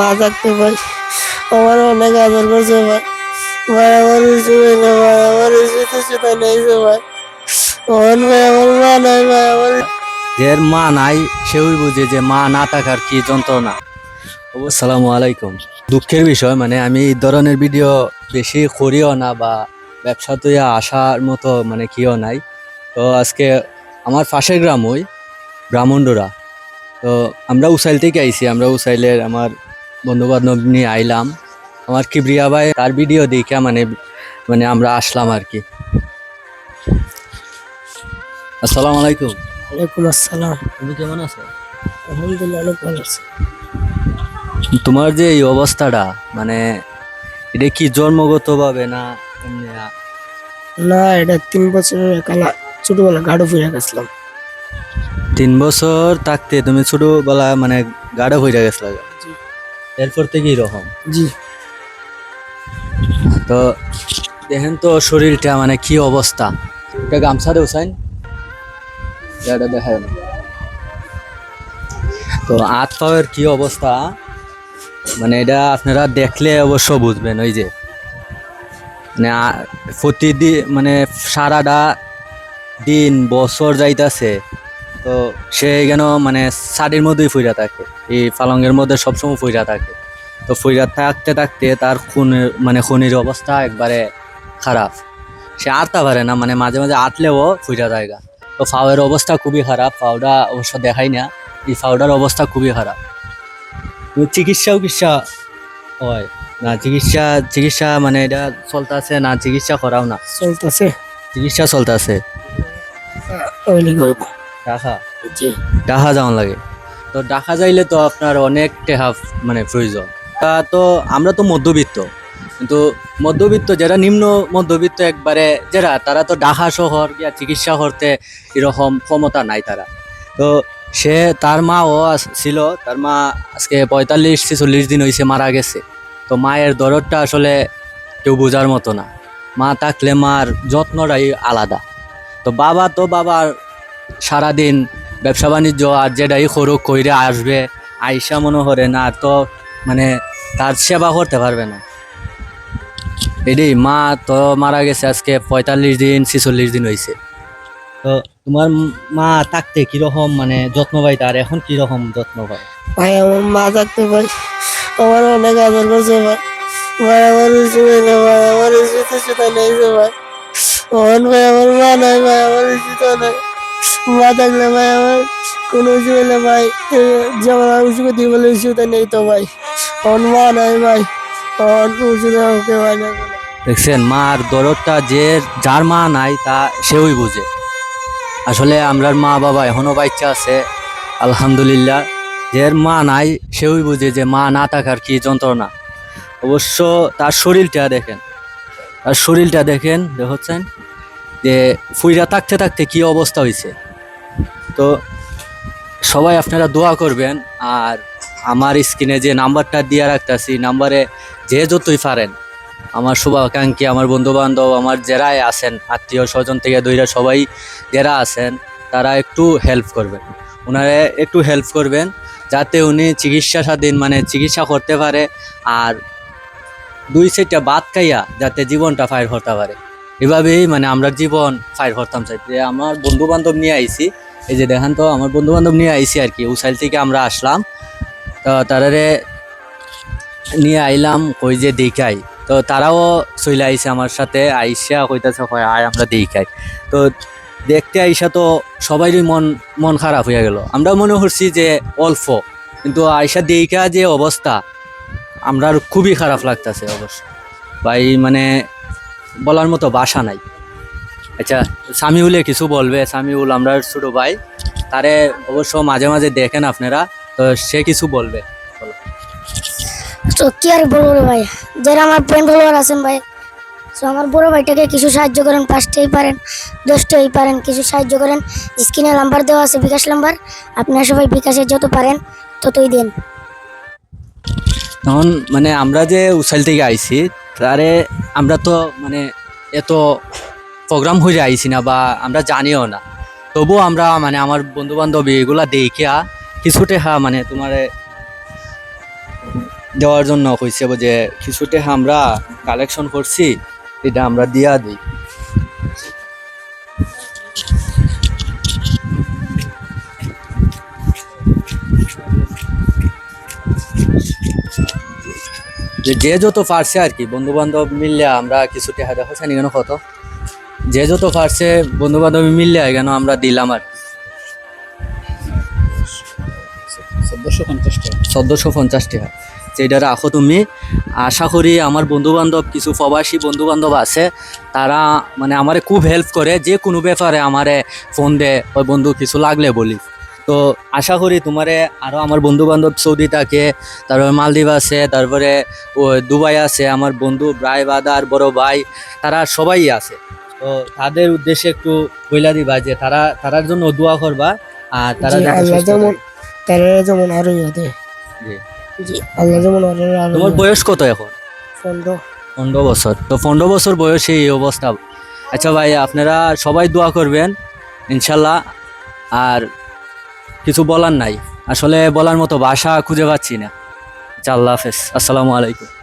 মা থাকতে ভাই আমার অনেক আদর করছে ভাই ভাই আমার কিছু হয় না ভাই আমার কিছু সেটা নেই যে ভাই মোহন ভাই আমার মা নাই ভাই আমার যার মা নাই, সেও বুঝে যে মা না থাকার কি যন্ত্রণা। আসসালামু আলাইকুম। দুঃখের বিষয় মানে আমি এই ধরনের ভিডিও বেশি করিও না বা ব্যবসা ব্যবসাতে আসার মতো মানে কিও নাই। তো আজকে আমার পাশের গ্রাম ওই ব্রাহ্মণডোরা। তো আমরা উসাইল থেকে আইছি, আমরা উসাইলের আমার বন্ধু বান্ধব নিয়ে আইলাম। আমার কিবরিয়া ভাই তার ভিডিও দেখে মানে মানে আমরা আসলাম আর কি। আসসালামু আলাইকুম। ওয়ালাইকুম আসসালাম। তুমি কেমন আছো? আলহামদুলিল্লাহ অনেক ভালো আছে। তোমার যে এই অবস্থাটা মানে এটা কি জন্মগত ভাবে না না এটা তিন বছরের কালা ছোটবেলা গাড়ো ফিরে গেছিলাম। তিন বছর থাকতে তুমি ছোটবেলা মানে গাঢ় হয়ে গেছিল? জি। এরপর থেকে এরকম জি। তো দেখেন তো শরীরটা মানে কি অবস্থা? এটা গামছা দেও সাইন এটা দেখায় না। তো হাত পায়ের কি অবস্থা? মানে এটা আপনারা দেখলে অবশ্য বুঝবেন ওই যে। মানে প্রতিদিন মানে সারাটা দিন বছর যাইতাছে। তো সে কেন মানে শাড়ির মধ্যেই ফুইরা থাকে। এই পালঙ্গের মধ্যে সবসময় ফুইরা থাকে। তো ফুইরা থাকতে থাকতে তার খুনের মানে খনির অবস্থা একবারে খারাপ। সে আটতে পারে না মানে মাঝে মাঝে আটলেও ফুইরা জায়গা তো ফাওয়ের অবস্থা খুবই খারাপ ফাউডা অবশ্য দেখাই না। এই ফাউডার অবস্থা খুবই খারাপ। চিকিৎসা উকিৎসা হয় না চিকিৎসা চিকিৎসা মানে এটা চলতেছে না চিকিৎসা করাও না। চলতেছে। চিকিৎসা চলতেছে। টাকা জি। ডাহা যাওয়ান লাগে। তো ডাহা যাইলে তো আপনার অনেক টেহা মানে প্রয়োজন। তা তো আমরা তো মধ্যবিত্ত। কিন্তু মধ্যবিত্ত যারা নিম্ন মধ্যবিত্ত একবারে যারা তারা তো ডাহা শহর গিয়া চিকিৎসা করতে এরকম ক্ষমতা নাই তারা। তো সে তার মাও ছিল তার মা আজকে পঁয়তাল্লিশ ছেচল্লিশ দিন হয়েছে মারা গেছে। তো মায়ের দরদটা আসলে কেউ বোঝার মতো না। মা থাকলে মার যত্নটাই আলাদা। তো বাবা তো বাবার সারাদিন ব্যবসা বাণিজ্য আর যেটাই করুক কইরে আসবে, আইসা মনে করে না তো মানে তার সেবা করতে পারবে না। এটাই মা তো মারা গেছে আজকে পঁয়তাল্লিশ দিন, ছেচল্লিশ দিন হয়েছে তো তোমার মা থাকতে কীরকম মানে যত্ন পাই তার, এখন কীরকম যত্ন পায় ভাই, আমার মা থাকতে ভাই, আমার অনেক আদর করছে ভাই। ভাই, আমার না ভাই, আমার কিছু সেটা নেই ভাই। ভাই, আমার মা নাই ভাই, আমার কিছু নাই মা থাকলে ভাই, আমার কোনো ভাই যেমন বলে নেই তো ভাই। আমার মা নাই ভাই কিছু ওকে ভাই না দেখছেন, মার দরদটা যে যার মা নাই, তা সেওই বুঝে। আসলে আমরার মা বাবা এখনও বাচ্চা আছে, আলহামদুলিল্লাহ। যার মা নাই, সেওই বুঝে যে মা না থাকার কি যন্ত্রণা। অবশ্য তার শরীরটা দেখেন, তার শরীরটা দেখেন, দেখছেন? যে ফুইরা থাকতে থাকতে কি অবস্থা হয়েছে তো সবাই আপনারা দোয়া করবেন, আর আমার স্ক্রিনে যে নাম্বারটা দিয়ে রাখতেছি, নাম্বারে যে যতই পারেন, আমার শুভাকাঙ্ক্ষী, আমার বন্ধু বান্ধব আমার যারাই আছেন, আত্মীয় স্বজন থেকে দইরা সবাই যারা আছেন, তারা একটু হেল্প করবেন। ওনারা একটু হেল্প করবেন, যাতে উনি চিকিৎসা স্বাধীন মানে চিকিৎসা করতে পারে, আর দুই সেটটা বাদ খাইয়া যাতে জীবনটা ফায়ার করতে পারে। এভাবেই মানে আমরা জীবন ফায়ার করতাম চাই। আমার বন্ধু বান্ধব নিয়ে আইছি, এই যে দেখেন তো, আমার বন্ধু বান্ধব নিয়ে আইছি আর কি, উসাইল থেকে আমরা আসলাম। তো তারারে নিয়ে আইলাম, কই যে দেখাই। তো তারাও চলে আইসে আমার সাথে, আইসা কইতাছে হয় আয়, আমরা দেখাই। তো দেখতে আইসা তো সবারই মন মন খারাপ হয়ে গেল। আমরা মনে করছি যে অল্প, কিন্তু আইসা দেখা যে অবস্থা আমরা খুবই খারাপ লাগতেছে অবশ্য। ভাই মানে বলার মতো বাসা নাই। আচ্ছা সামিউলে কিছু বলবে? সামিউল আমরা ছোট ভাই তারে অবশ্য মাঝে মাঝে দেখেন আপনারা তো সে কিছু বলবে। তো কি আর বলব রে ভাই? যারা আমার ফ্রেন্ড ফলোয়ার আছেন ভাই তো আমার বড় ভাইটাকে কিছু সাহায্য করেন পাঁচটাই পারেন দশটাই পারেন কিছু সাহায্য করেন স্ক্রিনে নাম্বার দেওয়া আছে বিকাশ নাম্বার আপনারা সবাই বিকাশে যত পারেন ততই দেন। তখন মানে আমরা যে উসাইল থেকে আইছি তারে আমরা তো মানে এত প্রোগ্রাম হয়ে আইছি না বা আমরা জানিও না। তবুও আমরা মানে আমার বন্ধু বান্ধবী এগুলা দেখিয়া কিছুতে হা মানে তোমার দেওয়ার জন্য কইছে যে কিছুতে আমরা কালেকশন করছি, এটা আমরা দিয়া দিই। যে যে যত পারছে আর কি বন্ধু বান্ধব মিললে আমরা কিছু টাকা দেখো জানি কেন কত? যে যত পারছে বন্ধু বান্ধব মিললে কেন আমরা দিলাম আর। চোদ্দশো পঞ্চাশ টাকা চোদ্দশো পঞ্চাশ টাকা যেটা রাখো তুমি। আশা করি আমার বন্ধু বান্ধব কিছু প্রবাসী বন্ধু বান্ধব আছে তারা মানে আমারে খুব হেল্প করে যে কোনো ব্যাপারে আমারে ফোন দেয় ওই বন্ধু কিছু লাগলে বলি তো আশা করি তোমারে আরও আমার বন্ধু বান্ধব সৌদি থাকে তারপরে মালদ্বীপ আছে তারপরে ও দুবাই আছে আমার বন্ধু ভাই বাদার বড় ভাই তারা সবাই আছে। তো তাদের উদ্দেশ্যে একটু বইলা দিবা যে তারা তারার জন্য দোয়া করবা আর তারা যেমন। তারা যেমন আরও আল্লাহ যেমন আরও আরও তোমার বয়স কত এখন? পনেরো। পনেরো বছর। তো পনেরো বছর বয়সে এই অবস্থা। আচ্ছা ভাই আপনারা সবাই দোয়া করবেন ইনশাল্লাহ। আর কিছু বলার নাই। আসলে বলার মতো ভাষা খুঁজে পাচ্ছি না। আচ্ছা আল্লাহ হাফেজ। আসসালামু আলাইকুম।